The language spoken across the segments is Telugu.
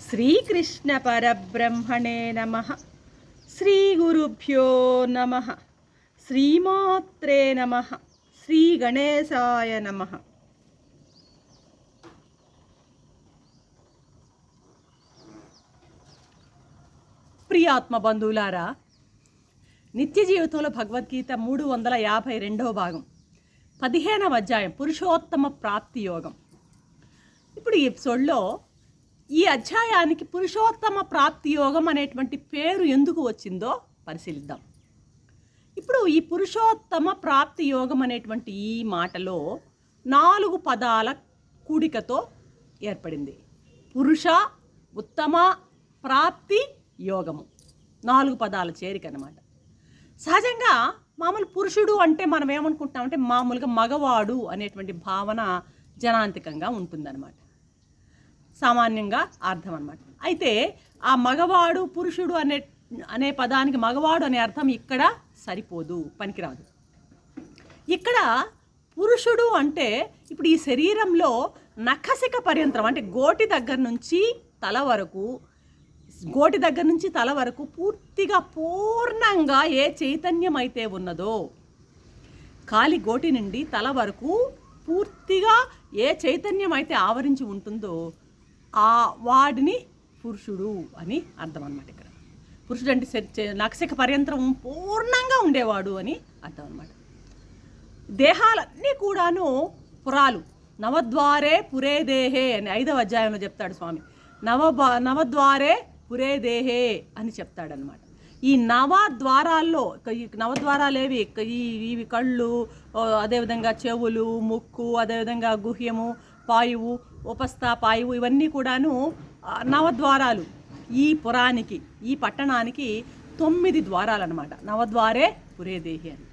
శ్రీకృష్ణ పరబ్రహ్మణే నమ. శ్రీ గురుభ్యో నమ. శ్రీమాత్రే నమ. శ్రీ గణేశాయ నమ. ప్రియాత్మ బంధువులారా నిత్య జీవితంలో భగవద్గీత మూడు వందల యాభై రెండవ భాగం పదిహేనవ అధ్యాయం పురుషోత్తమ ప్రాప్తి యోగం. ఇప్పుడు ఈ ఎపిసోడ్లో ఈ అధ్యాయానికి పురుషోత్తమ ప్రాప్తి యోగం అనేటువంటి పేరు ఎందుకు వచ్చిందో పరిశీలిద్దాం. ఇప్పుడు ఈ పురుషోత్తమ ప్రాప్తి యోగం అనేటువంటి ఈ మాటలో నాలుగు పదాల కూడికతో ఏర్పడింది. పురుష ఉత్తమ ప్రాప్తి యోగము. నాలుగు పదాల చేరిక అనమాట సహజంగా మామూలు పురుషుడు అంటే మనం ఏమనుకుంటామంటే మామూలుగా మగవాడు అనేటువంటి భావన జనాంతికంగా ఉంటుందన్నమాట. సామాన్యంగా అర్థం అనమాట అయితే ఆ మగవాడు పురుషుడు అనే అనే పదానికి మగవాడు అనే అర్థం ఇక్కడ సరిపోదు పనికిరాదు. ఇక్కడ పురుషుడు అంటే ఇప్పుడు ఈ శరీరంలో నఖసిక పర్యంతరం అంటే గోటి దగ్గర నుంచి తల వరకు గోటి దగ్గర నుంచి తల వరకు పూర్తిగా పూర్ణంగా ఏ చైతన్యం అయితే ఉన్నదో కాలి గోటి నుండి తల వరకు పూర్తిగా ఏ చైతన్యం అయితే ఆవరించి ఉంటుందో ఆ వాడిని పురుషుడు అని అర్థం అనమాట ఇక్కడ పురుషుడు అంటే నక్షక పర్యంతరం పూర్ణంగా ఉండేవాడు అని అర్థం అనమాట దేహాలన్నీ కూడాను పురాలు. నవద్వారే పురే దేహే అని ఐదవ అధ్యాయంలో చెప్తాడు స్వామి. నవ నవద్వారే పురే దేహే అని చెప్తాడనమాట ఈ నవ ద్వారాల్లో ఈ నవద్వారాలు ఏవి? ఈ ఇవి కళ్ళు అదేవిధంగా చెవులు ముక్కు అదేవిధంగా గుహ్యము పాయువు ఉపస్థ పాయువు ఇవన్నీ కూడాను నవద్వారాలు. ఈ పురానికి ఈ పట్టణానికి తొమ్మిది ద్వారాలు అనమాట నవద్వారే పురేదేహి అని.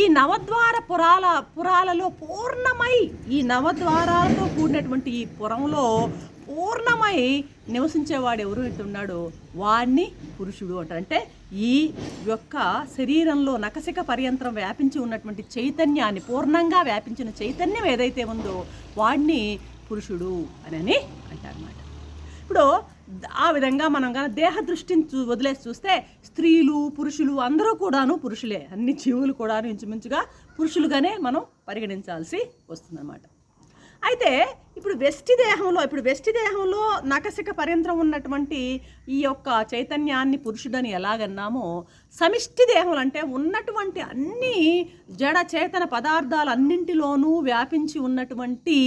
ఈ నవద్వార పురాల పురాలలో పూర్ణమై ఈ నవద్వారాలతో కూడినటువంటి ఈ పురంలో పూర్ణమై నివసించేవాడు ఎవరు ఉన్నాడో? వాడిని పురుషుడు అంటారు. అంటే ఈ యొక్క శరీరంలో నకసిక పర్యంతరం వ్యాపించి ఉన్నటువంటి చైతన్యాన్ని పూర్ణంగా వ్యాపించిన చైతన్యం ఏదైతే ఉందో వాడిని పురుషుడు అని అంటారన్నమాట. ఇప్పుడు ఆ విధంగా మనం కానీ దేహ దృష్టిని చూ వదిలేసి చూస్తే స్త్రీలు పురుషులు అందరూ కూడాను పురుషులే. అన్ని జీవులు కూడాను ఇంచుమించుగా పురుషులుగానే మనం పరిగణించాల్సి వస్తుందన్నమాట. అయితే ఇప్పుడు వెస్టి దేహంలో ఇప్పుడు వెస్టి దేహంలో నకసిక పర్యంతరం ఉన్నటువంటి ఈ యొక్క చైతన్యాన్ని పురుషుడని ఎలాగన్నామో సమిష్టి దేహములు అంటే ఉన్నటువంటి అన్ని జడ చేతన పదార్థాలన్నింటిలోనూ వ్యాపించి ఉన్నటువంటి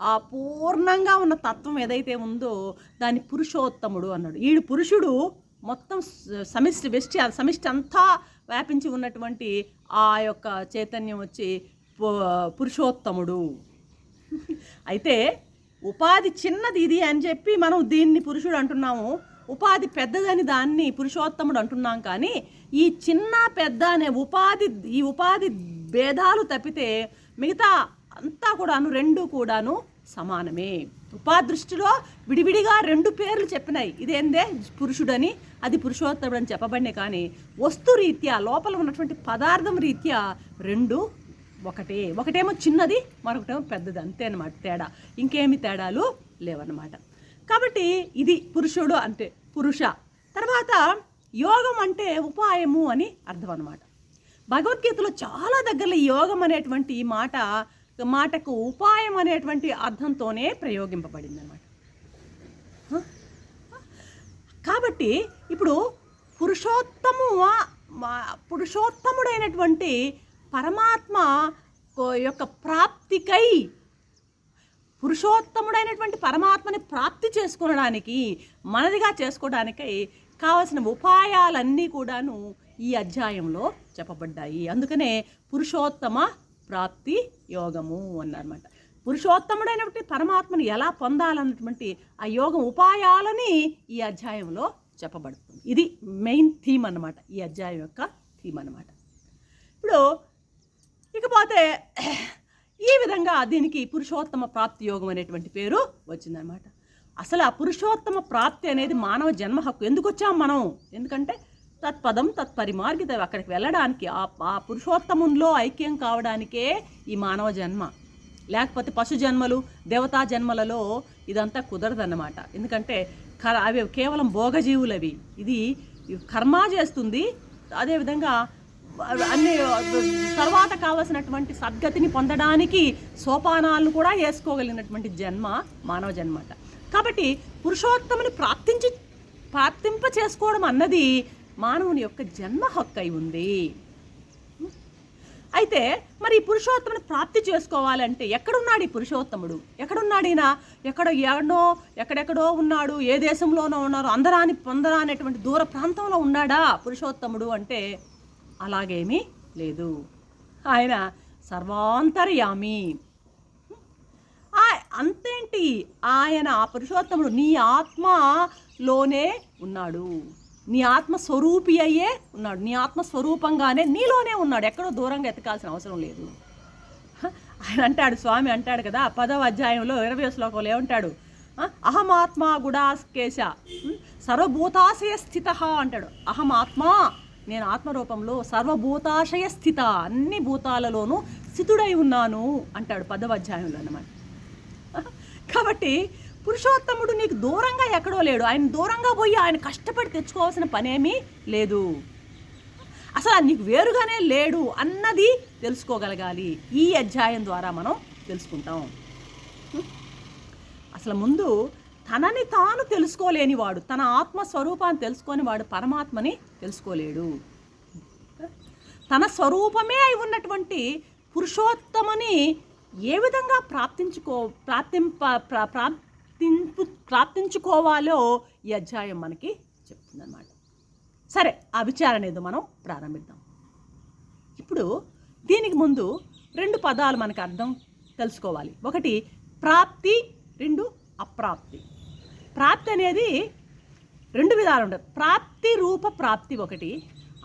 ఆ పూర్ణంగా ఉన్న తత్వం ఏదైతే ఉందో దాన్ని పురుషోత్తముడు అన్నాడు. ఈడు పురుషుడు మొత్తం సమిష్టి వెష్టి ఆ సమిష్టి అంతా వ్యాపించి ఉన్నటువంటి ఆ యొక్క చైతన్యం వచ్చి పురుషోత్తముడు. అయితే ఉపాధి చిన్నది ఇది అని చెప్పి మనం దీన్ని పురుషుడు అంటున్నాము. ఉపాధి పెద్దదని దాన్ని పురుషోత్తముడు అంటున్నాం కానీ ఈ చిన్న పెద్ద అనే ఉపాధి ఈ ఉపాధి భేదాలు తప్పితే మిగతా అంతా కూడాను రెండు కూడాను సమానమే. ఉపాధి దృష్టిలో విడివిడిగా రెండు పేర్లు చెప్పినాయి. ఇదేందే? పురుషుడని అది పురుషోత్తముడు అని చెప్పబడినే కానీ వస్తు రీత్యా లోపల ఉన్నటువంటి పదార్థం రీత్యా రెండు ఒకటే. ఒకటేమో చిన్నది మరొకటేమో పెద్దది. అంతే అనమాట తేడా. ఇంకేమి తేడాలు లేవన్నమాట. కాబట్టి ఇది పురుషుడు అంటే పురుష. తర్వాత యోగం అంటే ఉపాయము అని అర్థం అనమాట భగవద్గీతలో చాలా దగ్గరలో యోగం అనేటువంటి మాట మాటకు ఉపాయం అనేటువంటి అర్థంతోనే ప్రయోగింపబడింది అనమాట కాబట్టి ఇప్పుడు పురుషోత్తము పురుషోత్తముడైనటువంటి పరమాత్మ కో- యొక్క ప్రాప్తికై పురుషోత్తముడైనటువంటి పరమాత్మని ప్రాప్తి చేసుకోవడానికి మనదిగా చేసుకోవడానికై కావలసిన ఉపాయాలన్నీ కూడాను ఈ అధ్యాయంలో చెప్పబడ్డాయి. అందుకనే పురుషోత్తమ ప్రాప్తి యోగము అన్నమాట పురుషోత్తముడైనటువంటి పరమాత్మని ఎలా పొందాలన్నటువంటి ఆ యోగం ఉపాయాలని ఈ అధ్యాయంలో చెప్పబడుతుంది. ఇది మెయిన్ థీమ్ అన్నమాట. ఈ అధ్యాయం యొక్క థీమ్ అన్నమాట. ఇప్పుడు ఇకపోతే ఈ విధంగా దీనికి పురుషోత్తమ ప్రాప్తి యోగం అనేటువంటి పేరు వచ్చిందనమాట అసలు ఆ పురుషోత్తమ ప్రాప్తి అనేది మానవ జన్మ హక్కు. ఎందుకు వచ్చాం మనం? ఎందుకంటే తత్పదం తత్పరిమార్గిత. అక్కడికి వెళ్ళడానికి ఆ ఆ ఐక్యం కావడానికే ఈ మానవ జన్మ. లేకపోతే పశు జన్మలు దేవతా జన్మలలో ఇదంతా కుదరదన్నమాట. ఎందుకంటే కర అవి కేవలం భోగజీవులు అవి ఇది కర్మ చేస్తుంది. అదేవిధంగా అన్ని తర్వాత కావలసినటువంటి సద్గతిని పొందడానికి సోపానాలను కూడా వేసుకోగలిగినటువంటి జన్మ మానవ జన్మ అంట కాబట్టి పురుషోత్తముని ప్రాప్తించి ప్రాప్తింప చేసుకోవడం అన్నది మానవుని యొక్క జన్మ హక్కు అయి ఉంది. అయితే మరి ఈ పురుషోత్తముని ప్రాప్తి చేసుకోవాలంటే ఎక్కడున్నాడు ఈ పురుషోత్తముడు? ఎక్కడున్నాడు ఈయన? ఎక్కడ ఎక్కడో ఎక్కడెక్కడో ఉన్నాడు? ఏ దేశంలోనో ఉన్నారు అందరాని పొందరా అనేటువంటి దూర ప్రాంతంలో ఉన్నాడా పురుషోత్తముడు అంటే అలాగేమీ లేదు. ఆయన సర్వాంతర్యామి. ఆ- అంతేంటి? ఆయన ఆ పురుషోత్తముడు నీ ఆత్మలోనే ఉన్నాడు. నీ ఆత్మ స్వరూపి అయ్యే ఉన్నాడు. నీ ఆత్మ స్వరూపంగానే నీలోనే ఉన్నాడు. ఎక్కడో దూరంగా ఎతకాల్సిన అవసరం లేదు. ఆయన అంటాడు స్వామి అంటాడు కదా పదవ అధ్యాయంలో ఇరవై శ్లోకంలో ఏమంటాడు? అహమాత్మా అహమాత్మ గుడాస్కేశ. సర్వభూతాశయ స్థిత అంటాడు. అహమాత్మా నేను ఆత్మరూపంలో సర్వభూతాశయ స్థిత అన్ని భూతాలలోనూ స్థితుడై ఉన్నాను అంటాడు పదవ అధ్యాయంలో అన్నమాట. కాబట్టి పురుషోత్తముడు నీకు దూరంగా ఎక్కడో లేడు. ఆయన దూరంగా పోయి ఆయన కష్టపడి తెచ్చుకోవాల్సిన పనేమీ లేదు. అసలు నీకు వేరుగానే లేడు అన్నది తెలుసుకోగలగాలి. ఈ అధ్యాయం ద్వారా మనం తెలుసుకుంటాం. అసలు ముందు తనని తాను తెలుసుకోలేనివాడు తన ఆత్మస్వరూపాన్ని తెలుసుకొని వాడు పరమాత్మని తెలుసుకోలేడు. తన స్వరూపమే అయి ఉన్నటువంటి పురుషోత్తమని ఏ విధంగా ప్రాప్తించుకో ప్రాప్తింప ప్రాప్తింపు ప్రాప్తించుకోవాలో ఈ అధ్యాయం మనకి చెప్తుందన్నమాట. సరే ఆ విచారణ ఏదో మనం ప్రారంభిద్దాం. ఇప్పుడు దీనికి ముందు రెండు పదాలు మనకు అర్థం తెలుసుకోవాలి. ఒకటి ప్రాప్తి రెండు అప్రాప్తి. ప్రాప్తి అనేది రెండు విధాలు ఉంటుంది ప్రాప్తి రూప ప్రాప్తి ఒకటి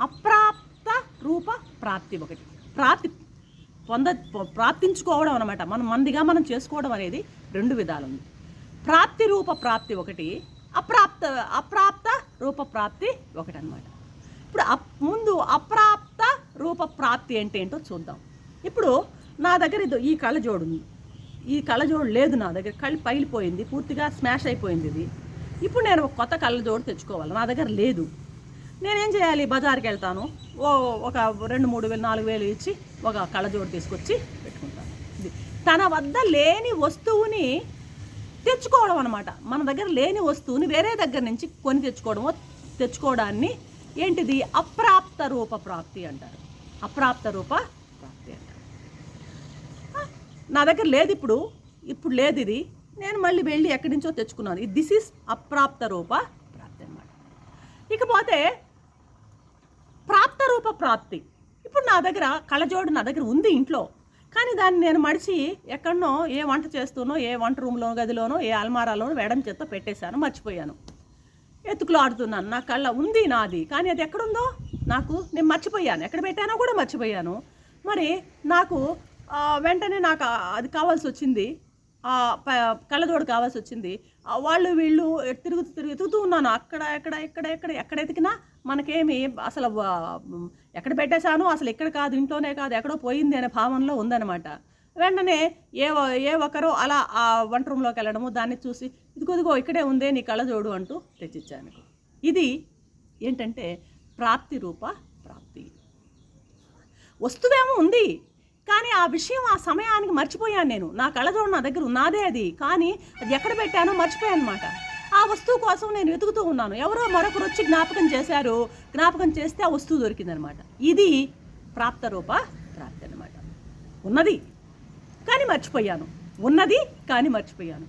అప్రాప్త రూప ప్రాప్తి ఒకటి. ప్రాప్తి పొంద ప్రాప్తించుకోవడం అనమాట మనం మందిగా మనం చేసుకోవడం అనేది రెండు విధాలు ఉంది. ప్రాప్తి రూప ప్రాప్తి ఒకటి అప్రాప్త అప్రాప్త రూప ప్రాప్తి ఒకటి అనమాట ఇప్పుడు అప్ ముందు అప్రాప్త రూప ప్రాప్తి అంటే ఏంటో చూద్దాం. ఇప్పుడు నా దగ్గర ఇది ఈ కళ్ళజోడు ఉంది. ఈ కళ్ళజోడు లేదు నా దగ్గర. కళ్ళు పగిలిపోయింది పూర్తిగా స్మాష్ అయిపోయింది ఇది. ఇప్పుడు నేను ఒక కొత్త కళ్ళజోడు తెచ్చుకోవాలి నా దగ్గర లేదు. నేనేం చేయాలి? బజార్కి వెళ్తాను. ఓ ఒక రెండు మూడు వేలు నాలుగు వేలు ఇచ్చి ఒక కళ్ళజోడు తీసుకొచ్చి పెట్టుకుంటాను. ఇది తన వద్ద లేని వస్తువుని తెచ్చుకోవడం అనమాట మన దగ్గర లేని వస్తువుని వేరే దగ్గర నుంచి కొని తెచ్చుకోవడమో తెచ్చుకోవడాన్ని ఏంటిది? అప్రాప్త రూప ప్రాప్తి అంటారు. అప్రాప్త రూప నా దగ్గర లేదు ఇప్పుడు ఇప్పుడు లేదు ఇది. నేను మళ్ళీ వెళ్ళి ఎక్కడి నుంచో తెచ్చుకున్నాను. ఇది దిస్ ఈస్ అప్రాప్త రూప ప్రాప్తి అన్నమాట. ఇకపోతే ప్రాప్త రూప ప్రాప్తి. ఇప్పుడు నా దగ్గర కళ్ళజోడు నా దగ్గర ఉంది ఇంట్లో. కానీ దాన్ని నేను మడిచి ఎక్కడనో ఏ వంట చేస్తూనో ఏ వంట రూమ్లో గదిలోనో ఏ అల్మారాలోనో వేయడం చేత పెట్టేశాను మర్చిపోయాను. ఎత్తుకులు ఆడుతున్నాను. నా కళ్ళ ఉంది నాది కానీ అది ఎక్కడుందో నాకు నేను మర్చిపోయాను. ఎక్కడ పెట్టానో కూడా మర్చిపోయాను. మరి నాకు వెంటనే నాకు అది కావాల్సి వచ్చింది. ఆ, కళ్ళజోడు కావాల్సి వచ్చింది. వాళ్ళు వీళ్ళు తిరుగుతూ తిరుగు ఎతుకుతూ ఉన్నాను. అక్కడ ఎక్కడ ఎక్కడ ఎక్కడ ఎక్కడ ఎతికినా మనకేమి అసలు ఎక్కడ పెట్టేశాను? అసలు ఇక్కడ కాదు ఇంట్లోనే కాదు ఎక్కడో పోయింది అనే భావనలో ఉందన్నమాట. వెంటనే ఏ ఏ ఒక్కరో అలా ఆ వంట రూమ్లోకి వెళ్ళడము దాన్ని చూసి ఇదిగో ఇదిగో ఇక్కడే ఉందే నీ కళ్ళజోడు అంటూ తెచ్చిచ్చాను. ఇది ఏంటంటే ప్రాప్తి రూప ప్రాప్తి. వస్తువేమో ఉంది. కానీ ఆ విషయం ఆ సమయానికి మర్చిపోయాను నేను. నా కళ్ళజోడు నా దగ్గర ఉన్నదే అది. కానీ అది ఎక్కడ పెట్టానో మర్చిపోయాను అనమాట ఆ వస్తువు కోసం నేను వెతుకుతూ ఉన్నాను. ఎవరో మరొకరు వచ్చి జ్ఞాపకం చేశారు. జ్ఞాపకం చేస్తే ఆ వస్తువు దొరికిందనమాట ఇది ప్రాప్త రూప ప్రాప్తి అనమాట ఉన్నది కానీ మర్చిపోయాను. ఉన్నది కానీ మర్చిపోయాను.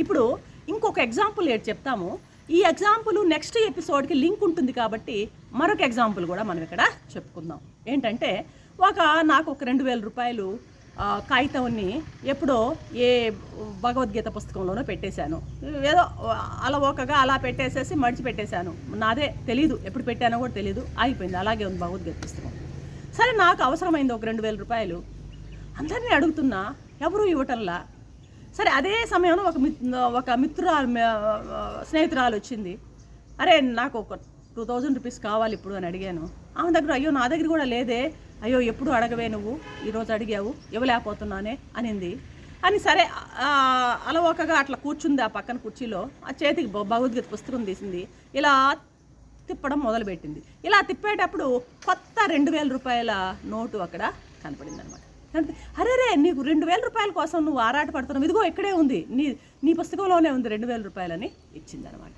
ఇప్పుడు ఇంకొక ఎగ్జాంపుల్ ఏంటి చెప్తాము. ఈ ఎగ్జాంపుల్ నెక్స్ట్ ఎపిసోడ్కి లింక్ ఉంటుంది కాబట్టి మరొక ఎగ్జాంపుల్ కూడా మనం ఇక్కడ చెప్పుకుందాం. ఏంటంటే ఒక నాకు ఒక రెండు వేల రూపాయలు కాగితాన్ని ఎప్పుడో ఏ భగవద్గీత పుస్తకంలోనో పెట్టేశాను. ఏదో అలవోకగా అలా పెట్టేసేసి మడిచి పెట్టేశాను నాదే తెలీదు ఎప్పుడు పెట్టానో కూడా తెలీదు ఆగిపోయింది. అలాగే ఉంది భగవద్గీత పుస్తకం. సరే నాకు అవసరమైంది ఒక రెండు వేల రూపాయలు. అందరినీ అడుగుతున్నా ఎవరు ఇవ్వటంలా? సరే అదే సమయంలో ఒక మిత్ ఒక మిత్రురాలు స్నేహితురాలు వచ్చింది. అరే నాకు ఒక టూ థౌజండ్ రూపీస్ కావాలి ఇప్పుడు అని అడిగాను. ఆమె దగ్గర అయ్యో నా దగ్గర కూడా లేదే. అయ్యో ఎప్పుడు అడగవే నువ్వు? ఈరోజు అడిగావు ఇవ్వలేకపోతున్నానే అనింది. అని సరే అలవోకగా అట్లా కూర్చుంది ఆ పక్కన కుర్చీలో. ఆ చేతికి భగవద్గీత పుస్తకం తీసింది. ఇలా తిప్పడం మొదలుపెట్టింది. ఇలా తిప్పేటప్పుడు కొత్త రెండు వేల రూపాయల నోటు అక్కడ కనపడింది అనమాట అరే రే నీకు రెండు వేల రూపాయల కోసం నువ్వు ఆరాట పడుతున్నావు. ఇదిగో ఇక్కడే ఉంది. నీ నీ పుస్తకంలోనే ఉంది రెండు వేల రూపాయలని ఇచ్చిందనమాట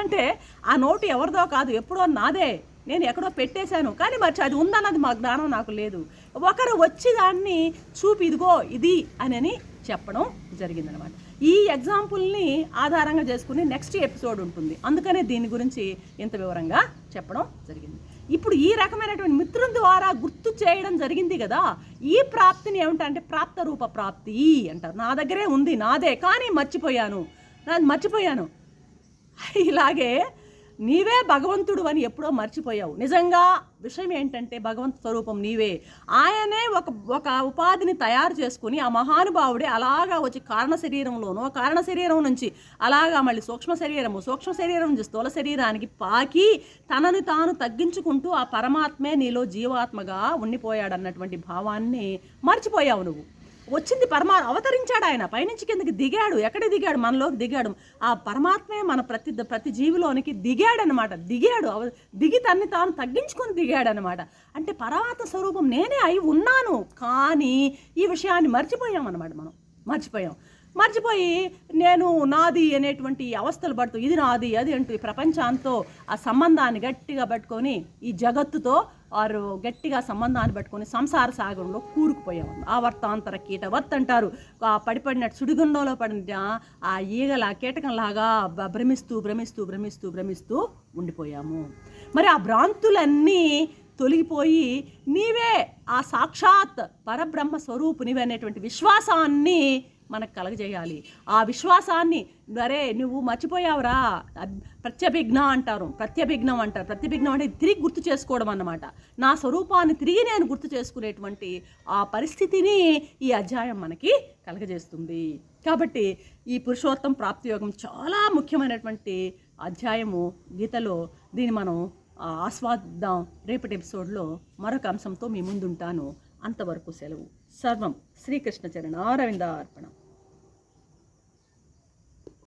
అంటే ఆ నోటు ఎవరిదో కాదు ఎప్పుడో నాదే. నేను ఎక్కడో పెట్టేశాను. కానీ మరి అది ఉందన్నది మా జ్ఞానం నాకు లేదు. ఒకరు వచ్చి దాన్ని చూపి ఇదిగో ఇది అని చెప్పడం జరిగిందనమాట ఈ ఎగ్జాంపుల్ని ఆధారంగా చేసుకుని నెక్స్ట్ ఎపిసోడ్ ఉంటుంది. అందుకనే దీని గురించి ఇంత వివరంగా చెప్పడం జరిగింది. ఇప్పుడు ఈ రకమైనటువంటి మిత్రుల ద్వారా గుర్తు చేయడం జరిగింది కదా ఈ ప్రాప్తిని ఏమిటంటే ప్రాప్త రూప ప్రాప్తి అంటారు. నా దగ్గరే ఉంది నాదే కానీ మర్చిపోయాను. నాది మర్చిపోయాను. ఇలాగే నీవే భగవంతుడు అని ఎప్పుడో మర్చిపోయావు. నిజంగా విషయం ఏంటంటే భగవంతు స్వరూపం నీవే. ఆయనే ఒక ఒక ఉపాధిని తయారు చేసుకుని ఆ మహానుభావుడే అలాగా వచ్చి కారణ శరీరంలోనూ కారణ శరీరం నుంచి అలాగా మళ్ళీ సూక్ష్మ శరీరము సూక్ష్మ శరీరం నుంచి స్థూల శరీరానికి పాకి తనని తాను తగ్గించుకుంటూ ఆ పరమాత్మే నీలో జీవాత్మగా ఉండిపోయాడన్నటువంటి భావాన్ని మర్చిపోయావు నువ్వు. వచ్చింది పరమా అవతరించాడు ఆయన. పైనుంచి కిందకి దిగాడు. ఎక్కడ దిగాడు? మనలోకి దిగాడు. ఆ పరమాత్మే మన ప్రతి ప్రతి జీవిలోనికి దిగాడనమాట. దిగాడు. అవ దిగి తన్ని తాను తగ్గించుకొని దిగాడనమాట. అంటే పరమాత్మ స్వరూపం నేనే అయి ఉన్నాను. కానీ ఈ విషయాన్ని మర్చిపోయామన్నమాట మనం. మర్చిపోయాం. మర్చిపోయి నేను నాది అనేటువంటి అవస్థలు పడుతూ ఇది నాది అది అంటూ ఈ ప్రపంచంతో ఆ సంబంధాన్ని గట్టిగా పట్టుకొని ఈ జగత్తుతో వారు గట్టిగా సంబంధాన్ని పట్టుకొని సంసార సాగరంలో కూరుకుపోయాము ఆ వర్తాంతర కీటవత్ అంటారు. ఆ పడిపడినట్టు సుడిగుండంలో పడిన ఆ ఈగల కీటకంలాగా భ్రమిస్తూ భ్రమిస్తూ భ్రమిస్తూ భ్రమిస్తూ ఉండిపోయాము. మరి ఆ భ్రాంతులన్నీ తొలగిపోయి నీవే ఆ సాక్షాత్ పరబ్రహ్మ స్వరూపునివి అనేటువంటి విశ్వాసాన్ని మనకు కలగజేయాలి. ఆ విశ్వాసాన్ని అరే నువ్వు మర్చిపోయావురా ప్రత్యభిఘ్న అంటారు ప్రత్యభిఘ్నం అంటారు. ప్రత్యభిఘ్నం అంటే తిరిగి గుర్తు చేసుకోవడం అన్నమాట. నా స్వరూపాన్ని తిరిగి నేను గుర్తు చేసుకునేటువంటి ఆ పరిస్థితిని ఈ అధ్యాయం మనకి కలగజేస్తుంది. కాబట్టి ఈ పురుషోత్తం ప్రాప్తి యోగం చాలా ముఖ్యమైనటువంటి అధ్యాయము గీతలో. దీన్ని మనం ఆస్వాదిద్దాం. రేపటి ఎపిసోడ్లో మరొక అంశంతో మీ ముందుంటాను. అంతవరకు సెలవు. சர்வம். ஸ்ரீகிருஷ்ணச்சரண் ஆரவிந்தா அர்ப்பணம்